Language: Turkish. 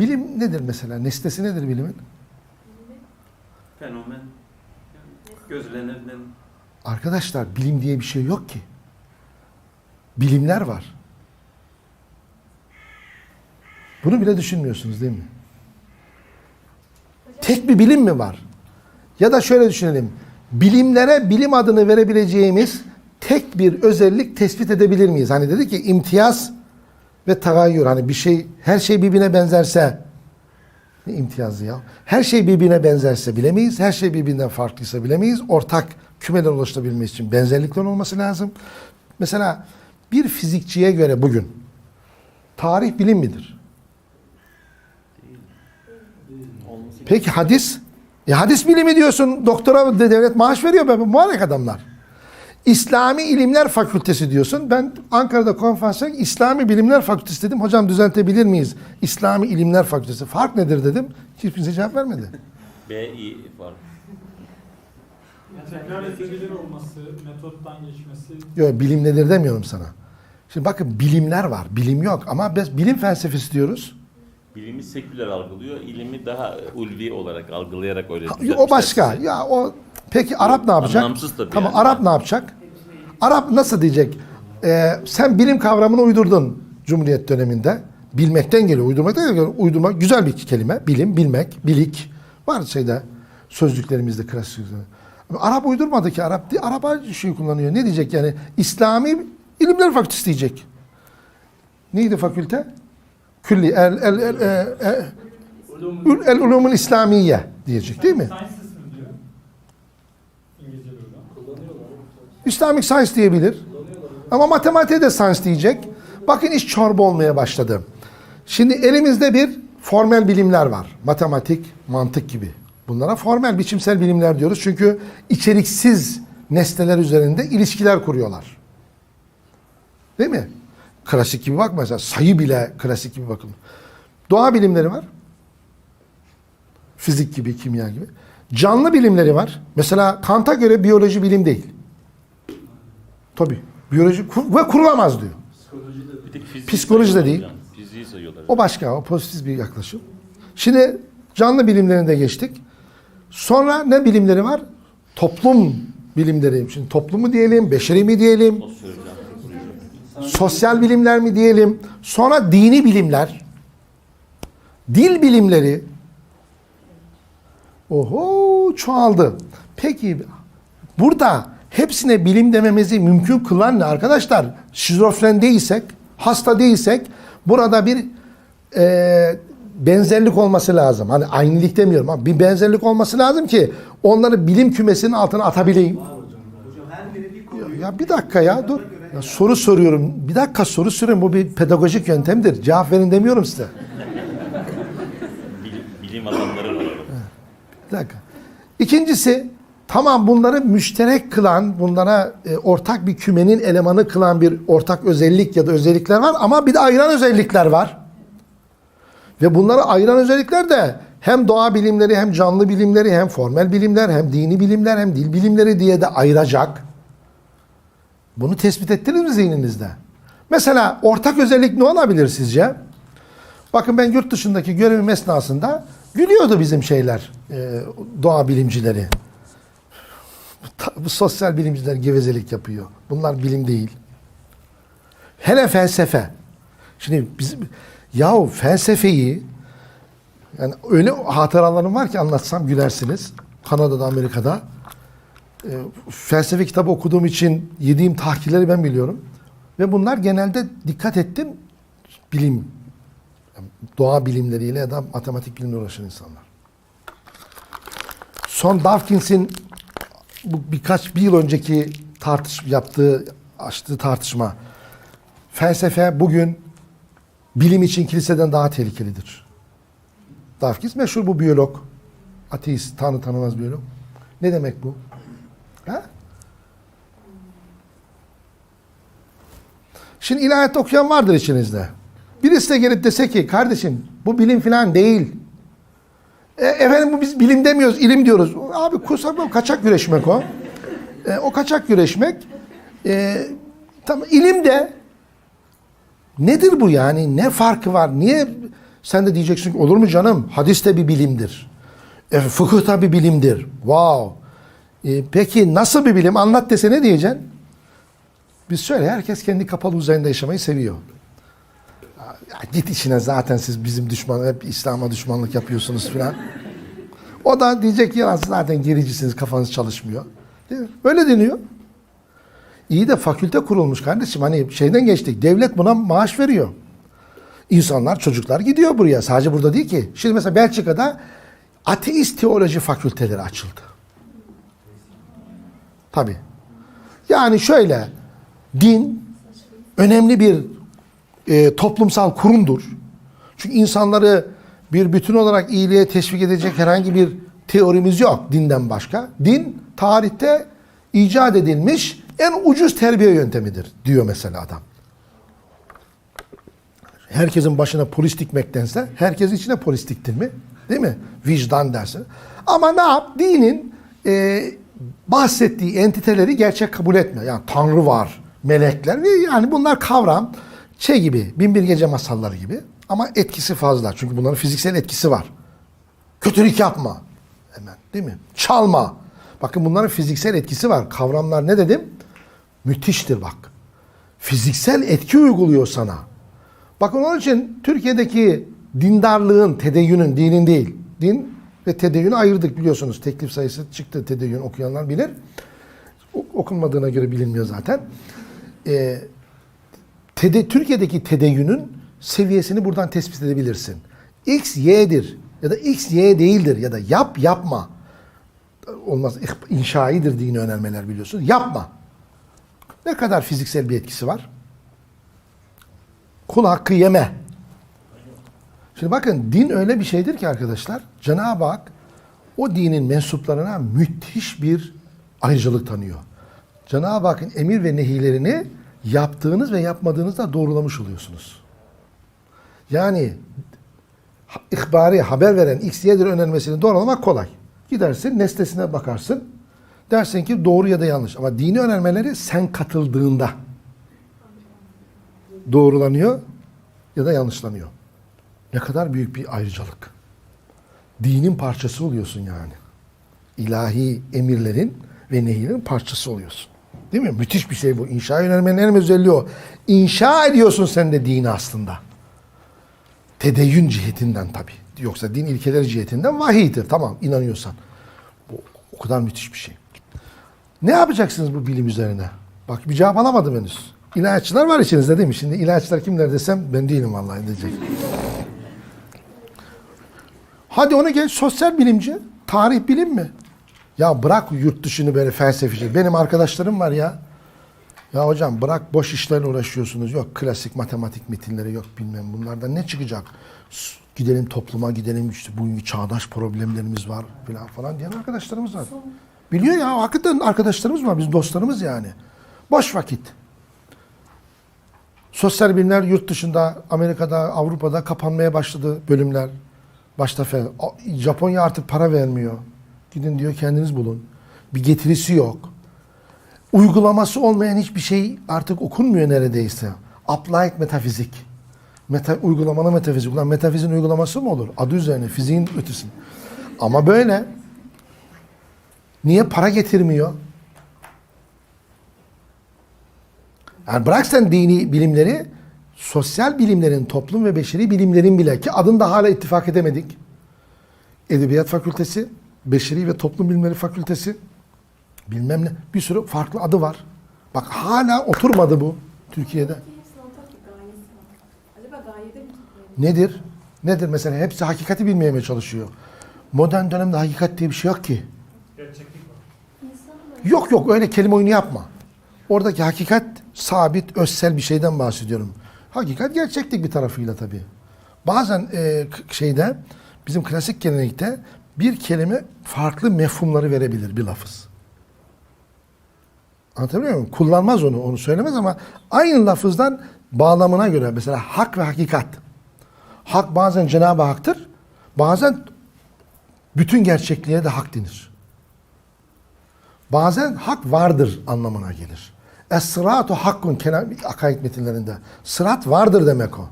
Bilim nedir mesela? Nesnesi nedir bilimin? Fenomen. Gözlenilen Arkadaşlar bilim diye bir şey yok ki. Bilimler var. Bunu bile düşünmüyorsunuz değil mi? Tek bir bilim mi var? Ya da şöyle düşünelim. Bilimlere bilim adını verebileceğimiz tek bir özellik tespit edebilir miyiz? Hani dedi ki imtiyaz ve tagayyür. Hani bir şey, her şey birbirine benzerse ne imtiyazı ya? Her şey birbirine benzerse bilemeyiz. Her şey birbirinden farklıysa bilemeyiz. Ortak kümeler oluşturabilmesi için benzerlikler olması lazım. Mesela bir fizikçiye göre bugün tarih bilim midir? Peki hadis? E hadis bilimi diyorsun. Doktora de- devlet maaş veriyor. Mübarek adamlar. İslami İlimler Fakültesi diyorsun. Ben Ankara'da konferansa İslami Bilimler Fakültesi dedim. Hocam düzeltebilir miyiz? İslami İlimler Fakültesi. Fark nedir dedim. Hiç kimse cevap vermedi. BI var. Yani tekrar edilebilir olması, metottan geçmesi Yok bilim nedir demiyorum sana. Şimdi bakın bilimler var. Bilim yok ama biz bilim felsefesi diyoruz. Bilimi seküler algılıyor, ilimi daha ulvi olarak algılayarak öyle düzeltmişler O başka. Ya o peki Arap ne yapacak? Anlamsız tabii Tamam yani. Arap ne yapacak? Arap nasıl diyecek? Ee, sen bilim kavramını uydurdun Cumhuriyet döneminde. Bilmekten geliyor, uydurmaktan geliyor. Uydurma güzel bir kelime. Bilim, bilmek, bilik. Var şeyde sözlüklerimizde klasik. Arap uydurmadı ki. Arap di- Arap aynı şeyi kullanıyor. Ne diyecek yani? İslami İlimler Fakültesi diyecek. Neydi fakülte? Külli el el el, e, e, el ulumul İslamiye diyecek değil mi? Islamic Science diyebilir. Ama matematiğe de science diyecek. Bakın iş çorba olmaya başladı. Şimdi elimizde bir formel bilimler var. Matematik, mantık gibi. Bunlara formel biçimsel bilimler diyoruz. Çünkü içeriksiz nesneler üzerinde ilişkiler kuruyorlar. Değil mi? Klasik gibi bakma mesela. Sayı bile klasik gibi bakın. Doğa bilimleri var. Fizik gibi, kimya gibi. Canlı bilimleri var. Mesela Kant'a göre biyoloji bilim değil. Tabii. Biyoloji kur- ve kurulamaz diyor. Psikoloji de değil. O başka, o pozitif bir yaklaşım. Şimdi canlı bilimlerine de geçtik. Sonra ne bilimleri var? Toplum bilimleri. Şimdi toplumu diyelim, beşeri mi diyelim, sosyal bilimler mi diyelim. Sonra dini bilimler, dil bilimleri. Oho çoğaldı. Peki burada hepsine bilim dememizi mümkün kılan ne arkadaşlar? Şizofren değilsek, hasta değilsek burada bir e, benzerlik olması lazım. Hani aynılık demiyorum ama bir benzerlik olması lazım ki onları bilim kümesinin altına atabileyim. Ya bir dakika ya dur. Ya soru soruyorum. Bir dakika soru soruyorum. Bu bir pedagojik yöntemdir. Cevap verin demiyorum size. Bilim, bilim adamları var. Bir dakika. İkincisi tamam bunları müşterek kılan, bunlara e, ortak bir kümenin elemanı kılan bir ortak özellik ya da özellikler var ama bir de ayıran özellikler var. Ve bunları ayıran özellikler de hem doğa bilimleri hem canlı bilimleri hem formel bilimler hem dini bilimler hem dil bilimleri diye de ayıracak. Bunu tespit ettiniz mi zihninizde? Mesela ortak özellik ne olabilir sizce? Bakın ben yurt dışındaki görevim esnasında gülüyordu bizim şeyler, e, doğa bilimcileri. Bu sosyal bilimciler gevezelik yapıyor. Bunlar bilim değil. Hele felsefe. Şimdi bizim yahu felsefeyi yani öyle hatıralarım var ki anlatsam gülersiniz. Kanada'da, Amerika'da. E, felsefe kitabı okuduğum için yediğim tahkirleri ben biliyorum. Ve bunlar genelde dikkat ettim bilim doğa bilimleriyle ya da matematik bilimle uğraşan insanlar. Son Dawkins'in bu birkaç bir yıl önceki tartış yaptığı açtığı tartışma felsefe bugün bilim için kiliseden daha tehlikelidir. Dawkins meşhur bu biyolog. Ateist, tanrı tanımaz biyolog. Ne demek bu? Şimdi ilahiyat okuyan vardır içinizde. Birisi de gelip dese ki kardeşim bu bilim falan değil. E, efendim bu biz bilim demiyoruz, ilim diyoruz. Abi kusura bakma kaçak güreşmek o. E, o kaçak güreşmek. E, tamam ilim de nedir bu yani? Ne farkı var? Niye Sen de diyeceksin ki olur mu canım? Hadis de bir bilimdir. E, fıkıh da bir bilimdir. Wow. E, peki nasıl bir bilim? Anlat dese ne diyeceksin? Biz şöyle herkes kendi kapalı uzayında yaşamayı seviyor. Ya git işine zaten siz bizim düşman hep İslam'a düşmanlık yapıyorsunuz filan. O da diyecek ki ya zaten gericisiniz kafanız çalışmıyor. Değil mi? Öyle deniyor. İyi de fakülte kurulmuş kardeşim. Hani şeyden geçtik. Devlet buna maaş veriyor. İnsanlar, çocuklar gidiyor buraya. Sadece burada değil ki. Şimdi mesela Belçika'da ateist teoloji fakülteleri açıldı. Tabii. Yani şöyle din önemli bir e, toplumsal kurumdur. Çünkü insanları bir bütün olarak iyiliğe teşvik edecek herhangi bir teorimiz yok dinden başka. Din tarihte icat edilmiş en ucuz terbiye yöntemidir diyor mesela adam. Herkesin başına polis dikmektense herkesin içine polis diktin mi? Değil mi? Vicdan dersin. Ama ne yap? Dinin e, bahsettiği entiteleri gerçek kabul etme. Yani Tanrı var, melekler ve yani bunlar kavram şey gibi, Binbir Gece masalları gibi. Ama etkisi fazla. Çünkü bunların fiziksel etkisi var. Kötülük yapma. Hemen değil mi? Çalma. Bakın bunların fiziksel etkisi var. Kavramlar ne dedim? Müthiştir bak. Fiziksel etki uyguluyor sana. Bakın onun için Türkiye'deki dindarlığın, tedeyyünün, dinin değil. Din ve tedeyyünü ayırdık biliyorsunuz. Teklif sayısı çıktı tedeyyün okuyanlar bilir. Okunmadığına göre bilinmiyor zaten. Ee, tede, Türkiye'deki tedeyyünün seviyesini buradan tespit edebilirsin. X, Y'dir ya da X, Y değildir ya da yap, yapma. Olmaz, inşaidir dini önermeler biliyorsun. Yapma. Ne kadar fiziksel bir etkisi var? Kul hakkı yeme. Şimdi bakın din öyle bir şeydir ki arkadaşlar. Cenab-ı Hak o dinin mensuplarına müthiş bir ayrıcalık tanıyor. Cenab-ı Hakk'ın emir ve nehilerini yaptığınız ve yapmadığınızda doğrulamış oluyorsunuz. Yani ihbari haber veren X, Y'dir önermesini doğrulamak kolay. Gidersin nesnesine bakarsın. Dersin ki doğru ya da yanlış. Ama dini önermeleri sen katıldığında doğrulanıyor ya da yanlışlanıyor. Ne kadar büyük bir ayrıcalık. Dinin parçası oluyorsun yani. İlahi emirlerin ve nehilerin parçası oluyorsun. Değil mi? Müthiş bir şey bu. İnşa yönelmenin en özelliği o. İnşa ediyorsun sen de dini aslında. Tedeyyün cihetinden tabii. Yoksa din ilkeleri cihetinden vahiydir. Tamam inanıyorsan. Bu o kadar müthiş bir şey. Ne yapacaksınız bu bilim üzerine? Bak bir cevap alamadım henüz. İlaççılar var içinizde değil mi? Şimdi ilaççılar kimler desem ben değilim vallahi diyecek. Hadi ona gel sosyal bilimci. Tarih bilim mi? Ya bırak yurt dışını böyle felsefeci. Benim arkadaşlarım var ya. Ya hocam bırak boş işlerle uğraşıyorsunuz. Yok klasik matematik metinleri yok bilmem bunlardan ne çıkacak? Gidelim topluma gidelim işte bugünkü çağdaş problemlerimiz var falan falan diyen arkadaşlarımız var. Biliyor ya hakikaten arkadaşlarımız var. Biz dostlarımız yani. Boş vakit. Sosyal bilimler yurt dışında, Amerika'da, Avrupa'da kapanmaya başladı bölümler. Başta Japonya artık para vermiyor. Gidin diyor kendiniz bulun. Bir getirisi yok. Uygulaması olmayan hiçbir şey artık okunmuyor neredeyse. Applied metafizik. Meta, uygulamalı metafizik. Ulan metafizin uygulaması mı olur? Adı üzerine fiziğin ötesi. Ama böyle. Niye para getirmiyor? Yani bırak sen dini bilimleri, sosyal bilimlerin, toplum ve beşeri bilimlerin bile ki adını da hala ittifak edemedik. Edebiyat Fakültesi, Beşeri ve Toplum Bilimleri Fakültesi, bilmem ne bir sürü farklı adı var. Bak hala oturmadı bu Türkiye'de. Nedir? Nedir mesela? Hepsi hakikati bilmeye mi çalışıyor? Modern dönemde hakikat diye bir şey yok ki. Gerçeklik var. İnsanın Yok yok öyle kelime oyunu yapma. Oradaki hakikat sabit, özsel bir şeyden bahsediyorum. Hakikat gerçeklik bir tarafıyla tabii. Bazen e, şeyde bizim klasik gelenekte bir kelime farklı mefhumları verebilir bir lafız. Anlatabiliyor muyum? Kullanmaz onu, onu söylemez ama aynı lafızdan bağlamına göre mesela hak ve hakikat. Hak bazen Cenab-ı Hak'tır, bazen bütün gerçekliğe de hak denir. Bazen hak vardır anlamına gelir. Es-sıratu hakkun kelam metinlerinde. Sırat vardır demek o.